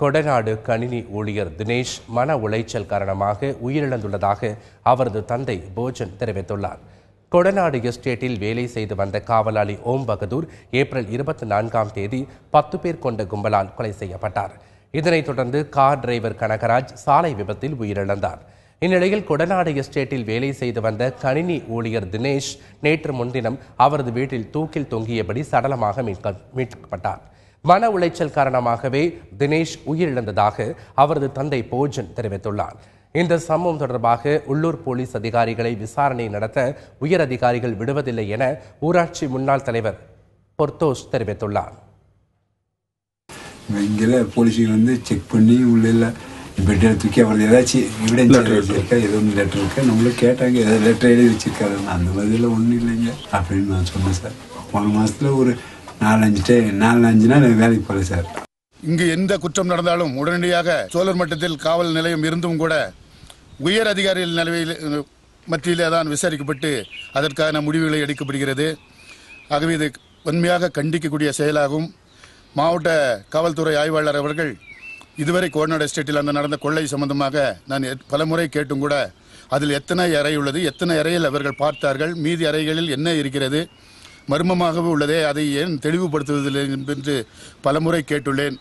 கொடநாடு கணினி ஊழியர் தினேஷ் மன உளைச்சல் காரணமாக உயிரிழந்துள்ளதாக அவரது தந்தை போஜன் தெரிவித்துள்ளார். கொடநாடு எஸ்டேட்டில் வேலை செய்து வந்த காவலாளி ஓம் பகதூர் ஏப்ரல் இருபத்தி நான்காம் தேதி பத்து பேர் கொண்ட கும்பலால் கொலை செய்யப்பட்டார். இதனைத் தொடர்ந்து கார் டிரைவர் கனகராஜ் சாலை விபத்தில் உயிரிழந்தார். இந்நிலையில் கொடநாடு எஸ்டேட்டில் வேலை செய்து வந்த கணினி ஊழியர் தினேஷ் நேற்று முன்தினம் அவரது வீட்டில் தூக்கில் தொங்கியபடி சடலமாக மீட்க மீட்கப்பட்டார். மன உளைச்சல் காரணமாகவே தினேஷ் உயிரிழந்ததாக அவரது தந்தை போஜன் தெரிவித்துள்ளார். இந்த சம்பவம் தொடர்பாக உள்ளூர் போலீஸ் அதிகாரிகளை விசாரணை நடத்த உயர் அதிகாரிகள் விடுவதில்லை என ஊராட்சி முன்னாள் தலைவர் பொர்த்தோஸ் தெரிவித்துள்ளார். இங்கே போலீஸுங்க வந்து செக் பண்ணி உள்ள பெட்டில் தூக்கி அவரது ஏதாச்சும் எவிடன்ஸ் இருக்கா? ஏதோ ஒன்று லெட்டர் இருக்கா. நம்மளும் கேட்டாங்க ஏதோ லெட்டர் எழுதி வச்சிருக்காரு அந்த மாதிரிலாம் ஒன்றும் இல்லைங்க. அப்படின்னு நான் சொன்னேன் சார். போன மாதத்தில் ஒரு நாலஞ்சு டே நாள் வேலைக்கு போகல சார். இங்கு எந்த குற்றம் நடந்தாலும் உடனடியாக சோழர் மட்டத்தில் காவல் நிலையம் இருந்தும் கூட உயர் அதிகாரிகள் நிலையில் மத்தியிலே தான் விசாரிக்கப்பட்டு அதற்கான முடிவுகளை எடுக்கப்படுகிறது. ஆகவே இது வன்மையாக கண்டிக்கக்கூடிய செயலாகும். மாவட்ட காவல்துறை ஆய்வாளர் அவர்கள் இதுவரை கோடநாடு எஸ்டேட்டில் அந்த நடந்த கொள்ளை சம்பந்தமாக நான் எத்- பலமுறை கேட்டும் கூட அதில் எத்தனை அறை உள்ளது எத்தனை அறையில் அவர்கள் பார்த்தார்கள் மீதி அறைகளில் என்ன இருக்கிறது மர்மமாகவே உள்ளதே அதை ஏன் தெளிவுபடுத்துவதில்லை என்று பலமுறை கேட்டுள்ளேன்.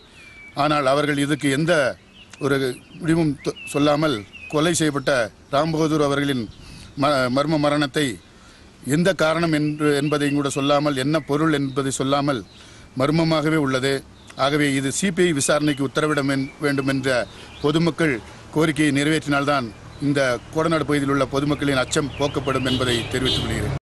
ஆனால் அவர்கள் இதுக்கு எந்த ஒரு முடிவும் தொ- சொல்லாமல் கொலை செய்யப்பட்ட ராம்பகதூர் அவர்களின் ம மர்ம மரணத்தை எந்த காரணம் என்று என்பதையும் கூட சொல்லாமல் என்ன பொருள் என்பதை சொல்லாமல் மர்மமாகவே உள்ளது. ஆகவே இது சிபிஐ விசாரணைக்கு உத்தரவிட வேண்டும் என்ற பொதுமக்கள் கோரிக்கையை நிறைவேற்றினால்தான் இந்த கோடநாடு பகுதியில் உள்ள பொதுமக்களின் அச்சம் போக்கப்படும் என்பதை தெரிவித்துக் கொள்கிறேன்.